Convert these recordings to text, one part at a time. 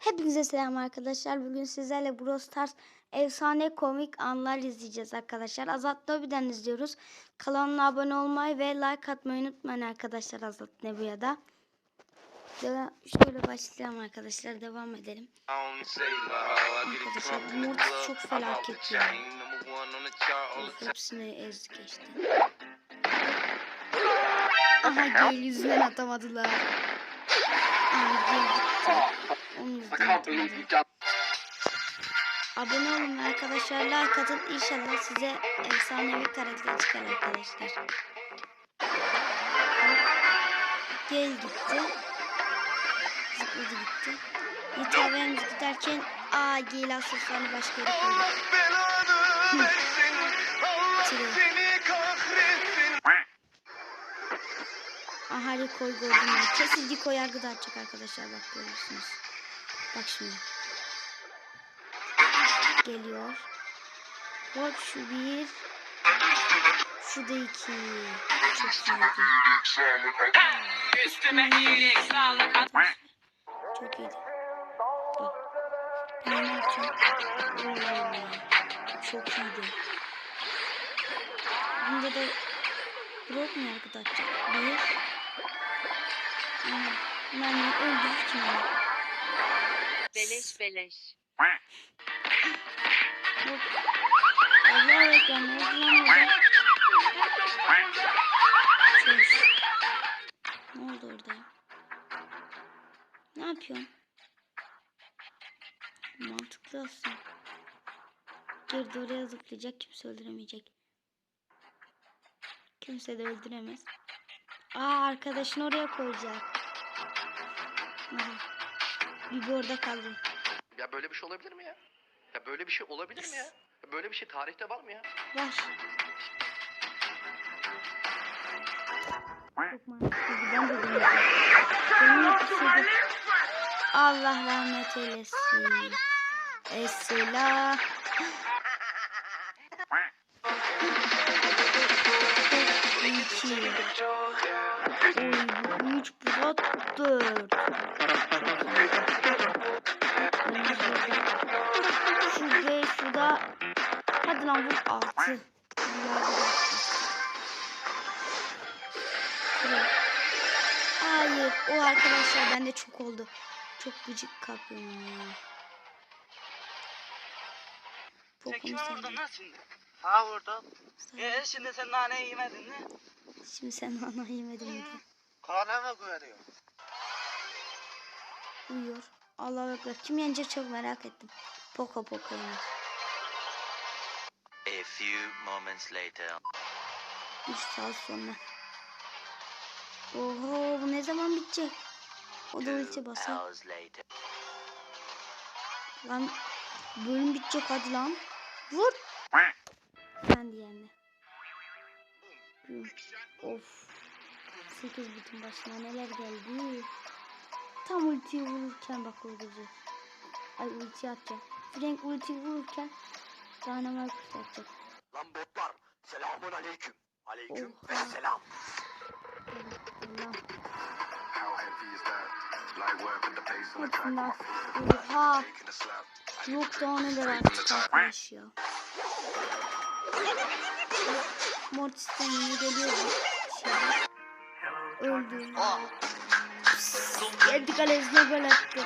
Hepinize selam arkadaşlar. Bugün sizlerle Brawl Stars efsane komik anlar izleyeceğiz arkadaşlar. Azat Lobi'den izliyoruz. Kanalına abone olmayı ve like atmayı unutmayın arkadaşlar Azat Nebu'ya Devam, şöyle başlayalım arkadaşlar. Devam edelim. Arkadaşlar bu Mortis çok felaket ya. Hepsini ez geçti. Aha gel yüzünden atamadılar. Aha gel gitti. Onun yüzünden atamadılar. Abone olun arkadaşlar. Like atın. İnşallah size efsanevi karakter çıkar arkadaşlar. Gel gitti. Zıpladı gitti. Yeterlerimiz giderken aa gel asıllarını başka yere koyduk. Aha Rico'yu gördüm ben. Kesin Rico yargı dağıtacak arkadaşlar bak görürsünüz. Bak şimdi. Geliyor. Hop şu bir. Şu da iki. Çok iyiydi. Üstüme iyilik, sağlık, Çok iyiydi. Bak. Yapacağım? Oo, Çok iyiydi. Bunda da Brock mu dağıtacak? Bir. Aha. Ben kim onu? Beleş beleş. Allah lan orada? Sus. Ne oldu orada? Ne yapıyorsun? Mantıklı aslında. Girdi oraya zıplayacak kimse öldüremeyecek. Kimse de öldüremez. Aa arkadaşını oraya koyacak. Aha. Bir orada kaldı. Ya böyle bir şey olabilir mi ya? Ya böyle bir şey olabilir mi ya? Ya Böyle bir şey tarihte var mı ya? Var. Çok mantıklıydı. Ben de deneyeceğim. Benim ikisi de- Allah rahmet eylesin. Esela. İki. Oy üç, bu dört. Gıcık kapıyorum ya. Sen kime vurdun lan şimdi? Ha vurdum. Ee şimdi sen nane yemedin mi? Şimdi sen ana yemedin mi? Kana mı güveniyor? Uyuyor. Allah ekber. Kim yenecek çok merak ettim. Poco Poco yener. A few moments later. 3 saat sonra. Oho bu ne zaman bitecek? O da ulti basar. Lan bölüm bitecek hadi lan. Vur. Ben diğerine. Of. 8 bitin başına neler geldi. Tam ultiyi vururken bak öldürecek. Ay ulti atacak. Frank ultiyi vururken Dynamite atacak. Lan botlar. Selamun aleyküm. Aleyküm. Oha. Selam. Allah. Hepsinden. Oha. Yok daha neler atacak arkadaş ya. Mortis'ten yine geliyor bu şey. Öldü. Geldi kalesine gol attı.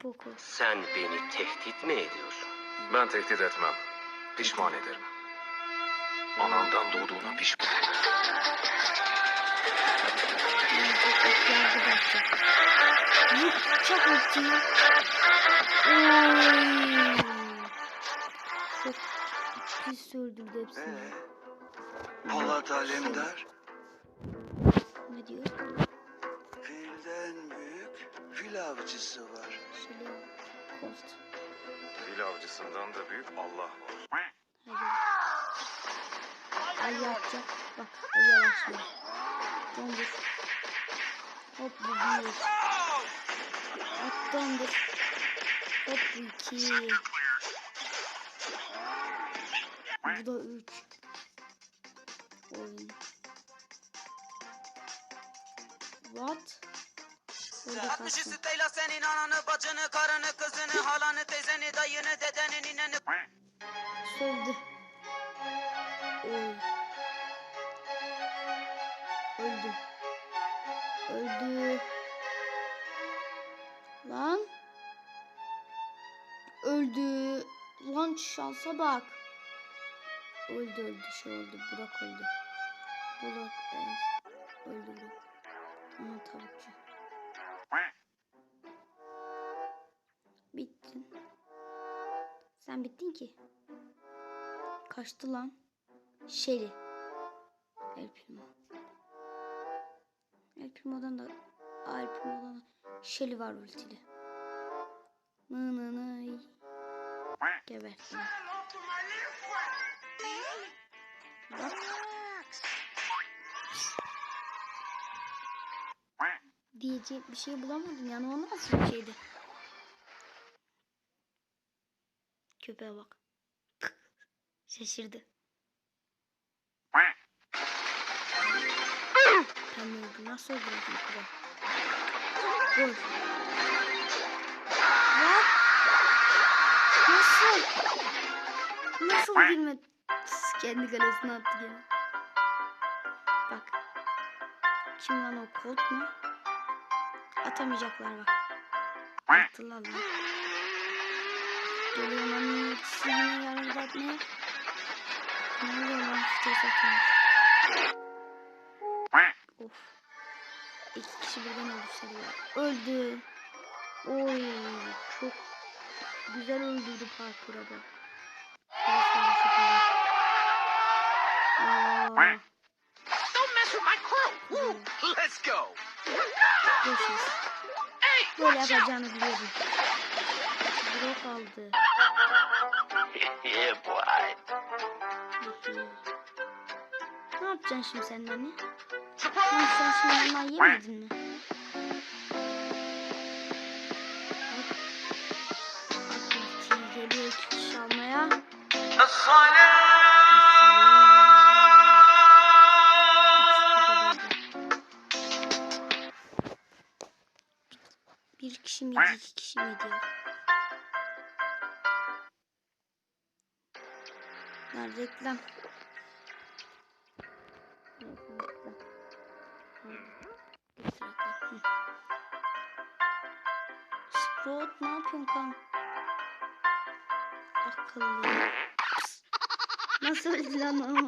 Poco. Sen beni tehdit mi ediyorsun? Ben tehdit etmem. Pişman ederim. Anandan doğduğuna pişman. Vur çok. Oy. Çok pis öldürdü hepsini. Polat Alemdar Ne diyor? filden büyük fil avcısı var. Şöyle Colt. Fil avcısından da büyük Allah var. Hadi. Ay yapacak. Bak ay yavaşlıyor. Dondur. Hop bu bir. At dondur. Hop bu iki. Bu da üç. Oyun. What? Burada 60 kalsın. süteyla senin ananı, bacını, karını, kızını, halanı, teyzeni, dayını, dedeni, nineni. Söldü. Oy. Öldü. Öldü. Lan. Öldü. Lan şansa bak. Öldü öldü şey oldu. Burak öldü. Burak evet. öldü Burak. Ama tavukçu. Bittin. Sen bittin ki. Kaçtı lan. Shelly. El Primo. El Primo'dan da El Primo'dan da Shelly var ultili. Nı nı nı. Gebertin. Bak. Diyecek bir şey bulamadım yani o nasıl bir şeydi? Köpeğe bak. Şaşırdı. Öldü. Nasıl öldü bu kadar? Gol. Nasıl? Nasıl girmedi? Kendi kalesine attı gene. Bak. Kim lan o Colt mu? Atamayacaklar bak. Attılar lan. Geliyor lan ikisi yine yardım atmaya. Ne oluyor lan stres atıyormuş. Of. İki kişi birden öldürseliyor. Öldü. Oy çok güzel öldürdü parkura. Aa, Don't mess with my crew. Let's go. Böyle yapacağını biliyordum. Blok aldı. yeah, boy. Ne yapacaksın şimdi sen anne? Sen şimdi ondan yemedin mi? Geliyor kişi almaya. Bir kişi miydi, iki kişi miydi reklam. Reklam, Sprout ne yapıyorsun kan? Akıllı. Nasıl öldü lan o?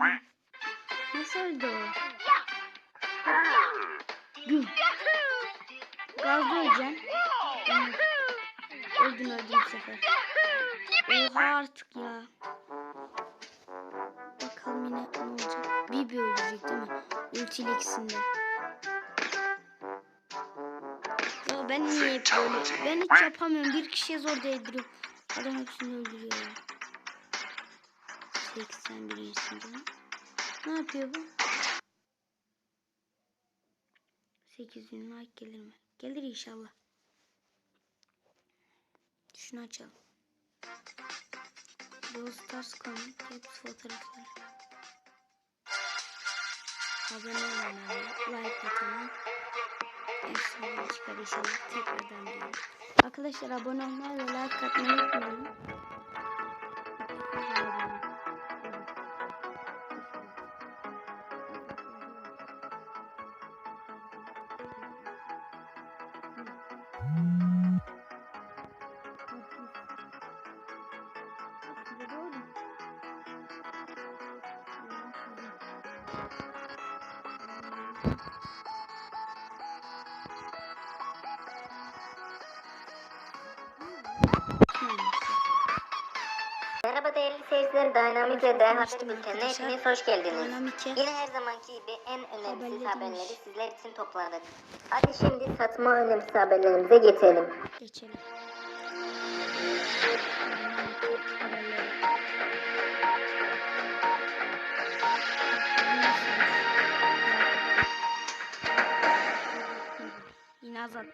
Nasıl öldü o? Güm. Gazda öleceksin. Evet. Öldün öldün bu sefer. Oha artık ya. Bakalım yine ne olacak. Bibi ölecek değil mi? Ultiyle ikisinde. Ya ben niye hep böyle? Ben hiç yapamıyorum. Bir kişiye zor değdiriyorum. Adam hepsini öldürüyor ya. 81. sınıfı. Ne yapıyor bu? 800 like gelir mi? Gelir inşallah. Şunu açalım. Brawl Stars komik hepsi fotoğrafları. Abone olmayı, like atmayı. Efsane çıkar inşallah tekrardan diyorum. Arkadaşlar abone olmayı ve like atmayı unutmayın. Merhaba seyirciler, Dynamic ve D Haber konuştum Bülteni'ne arkadaşlar. hepiniz hoş geldiniz. Dynamic'e Yine her zamanki gibi en önemli Haberleri sizler için topladık. Hadi şimdi satma önemli haberlerimize geçelim. geçelim.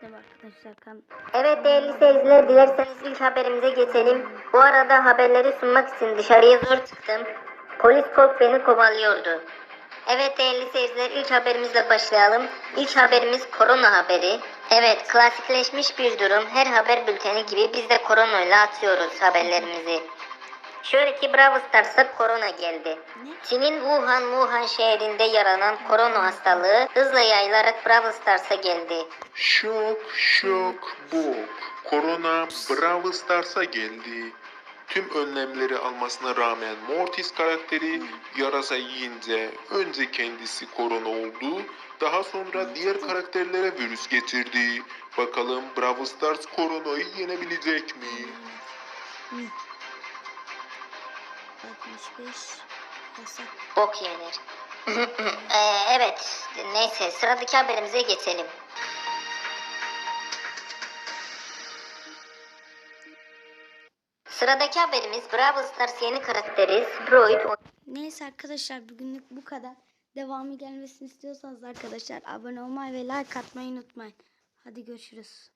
Var arkadaşlar. Evet değerli seyirciler, dilerseniz ilk haberimize geçelim. Bu arada haberleri sunmak için dışarıya zor çıktım. Polis kork beni kovalıyordu. Evet değerli seyirciler, ilk haberimizle başlayalım. İlk haberimiz korona haberi. Evet, klasikleşmiş bir durum. Her haber bülteni gibi biz de koronayla atıyoruz haberlerimizi. Şöyle ki Bravo Stars'a korona geldi. Çin'in Wuhan, Wuhan şehrinde yaranan korona hastalığı hızla yayılarak Bravo Stars'a geldi. Şok şok bok. Korona Brawl Stars'a geldi. Tüm önlemleri almasına rağmen Mortis karakteri yarasa yiyince önce kendisi korona oldu, daha sonra diğer karakterlere virüs getirdi. Bakalım Brawl Stars koronayı yenebilecek mi? Mi. 65 yasak. Bok yenir. Ee, evet, neyse sıradaki haberimize geçelim. Sıradaki haberimiz Brawl Stars yeni karakteri Sprout Neyse arkadaşlar bugünlük bu kadar. Devamı gelmesini istiyorsanız arkadaşlar abone olmayı ve like atmayı unutmayın. Hadi görüşürüz.